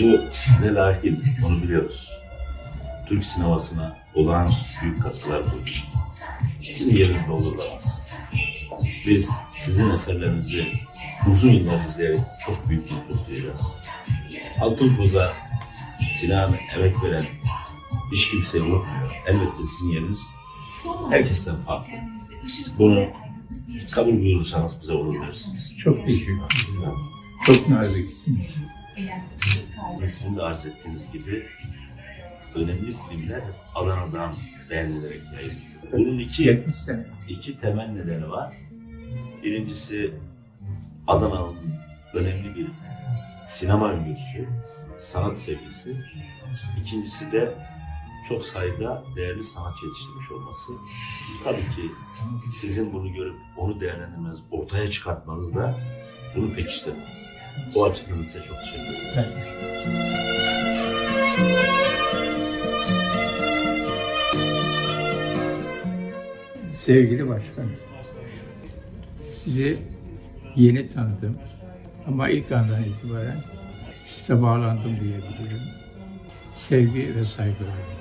Bu size layık onu biliyoruz. Türk sinemasına olağanüstü büyük katkılar koydunuz. Sizin yeriniz doldurulmaz. Biz sizin eserlerinizi uzun yıllar izleyerek çok büyük mutluluk duyacağız. Altın Koza sinemaya emek veren hiç kimseyi unutmuyor. Elbette sizin yeriniz herkesten farklı. Bunu kabul buyurursanız bize olur dersiniz. Çok teşekkür ederim. Çok naziksiniz. Ve sizin de arz ettiğiniz gibi önemli filmler Adana'dan beğenilerek yayınlanıyor. Bunun iki, 70 sene. iki temel nedeni var. Birincisi Adana'nın önemli bir sinema öngörüsü, sanat sevgisi. İkincisi de çok sayıda değerli sanatçı yetiştirmiş olması. Tabii ki sizin bunu görüp onu değerlendirmeniz, ortaya çıkartmanız da bunu pekiştirmiyor. O açıdan size çok teşekkür ederim. Ben Sevgili başkanım, sizi yeni tanıdım ama ilk andan itibaren size bağlandım diyebilirim. Sevgi ve saygılarım.